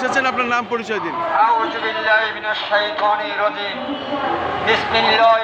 এসেছেন আপনার নাম পরিচয় দিন أعوذ بالله من الشيطان الرجيم بسم الله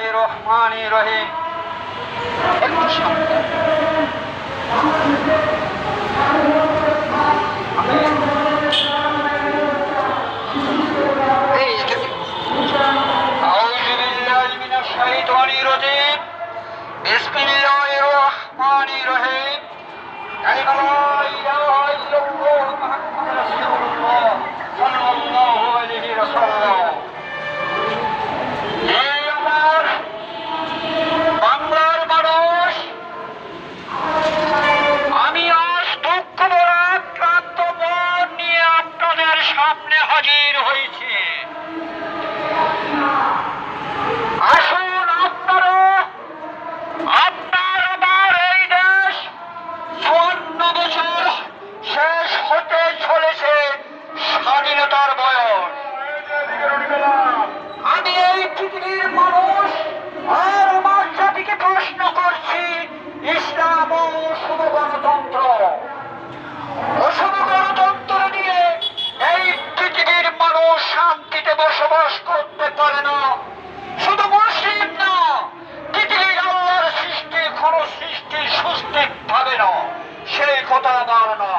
না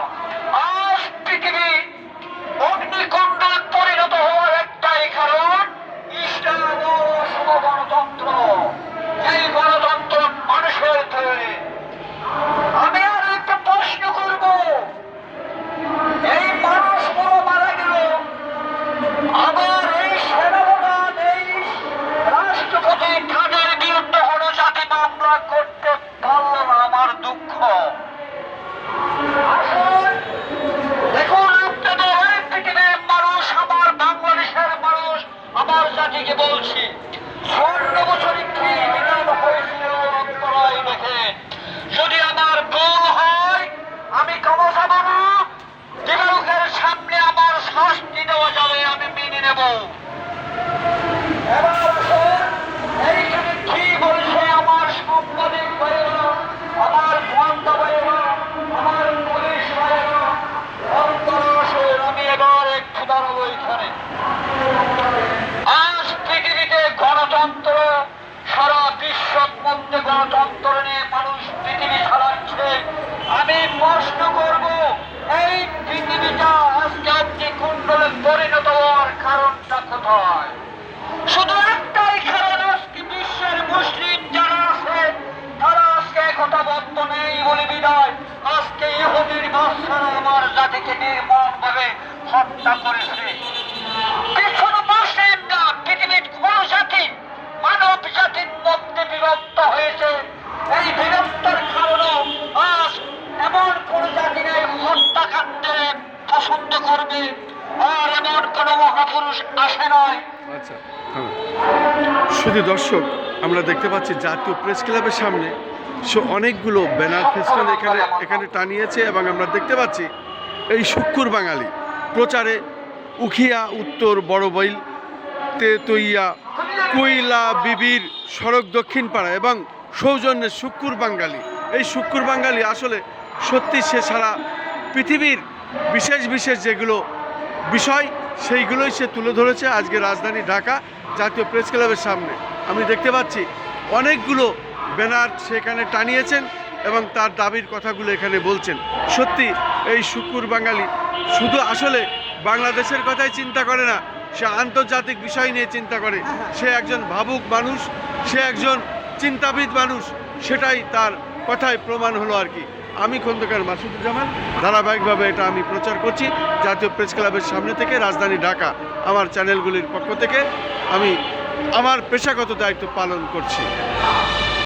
আজ পৃথিবী অগ্নিকুণ্ডে পরিণত হওয়ার একটাই কারণ ইসলাম ও গণতন্ত্র এই গণতন্ত্র মানুষের তৈরি আমি আর একটা প্রশ্ন করব। এই মানুষগুলো মারা গেল। আবার এই সেনাপ্রধান, এই রাষ্ট্রপতি তাদের বিরুদ্ধে হলো জাতি মামলা করতে পারল না আমার দুঃখ? জাতিকে বলছি, স্বর্ণ বছরে কি বিধান হয়েছিল আপনারাই দেখেন যদি আমার ভুল হয়, আমি ক্ষমা চাবো না সামনে আমার শাস্তি দেওয়া যাবে, আমি মেনে নেব। এবার আসুন এইখানে কি বলছে আমার আমার আমার আমি এবার একটু দাঁড়াবো এখানে আজ পৃথিবীতে গণতন্ত্র সারা বিশ্বর মধ্যে গণতন্ত্র নিয়ে মানুষ পৃথিবী চালাচ্ছে আমি প্রশ্ন করব, এই পৃথিবীটা আজকে অব্দি কুণ্ডলে পরিণত হওয়ার কারণটা কোথায়? শুধু একটাই কারণ, আজকে বিশ্বের মুসলিম যারা আছে, তারা আজকে একতাবদ্ধ নেই বলে বিদায়। আজকে ইহুদির বাচ্চারা আমার জাতিকে নির্মম ভাবে হত্যা করেছে। আচ্ছা শুধু দর্শক, আমরা দেখতে পাচ্ছি জাতীয় প্রেস ক্লাবের সামনে সে অনেকগুলো ব্যানার ফেস্টুন এখানে এখানে টানিয়েছে এবং আমরা দেখতে পাচ্ছি এই শুক্কুর বাঙালি। প্রচারে উখিয়া, উত্তর বড়বইল তেতইয়া, কুইলা, বিবির সড়ক দক্ষিণ পাড়া এবং সৌজন্যে শুক্কুর বাঙালি। এই শুক্কুর বাঙালি আসলে সত্যি সে সারা পৃথিবীর বিশেষ বিশেষ যেগুলো বিষয় সেইগুলোই সে তুলে ধরেছে আজকে রাজধানী ঢাকা জাতীয় প্রেস ক্লাবের সামনে। আমি দেখতে পাচ্ছি অনেকগুলো ব্যানার সেখানে টানিয়েছেন এবং তার দাবির কথাগুলো এখানে বলছেন। সত্যি, এই শুকুর বাঙালি শুধু আসলে বাংলাদেশের কথাই চিন্তা করে না, সে আন্তর্জাতিক বিষয় নিয়ে চিন্তা করে। সে একজন ভাবুক মানুষ, সে একজন চিন্তাবিদ মানুষ, সেটাই তার কথায় প্রমাণ হলো আর কি। আমি খন্দকার মাসুদুজ্জামান। ধারাবাহিকভাবে এটা আমি প্রচার করছি। জাতীয় প্রেস ক্লাবের সামনে থেকে রাজধানী ঢাকা, আমার চ্যানেলগুলির পক্ষ থেকে আমি আমার পেশাগত দায়িত্ব পালন করছি।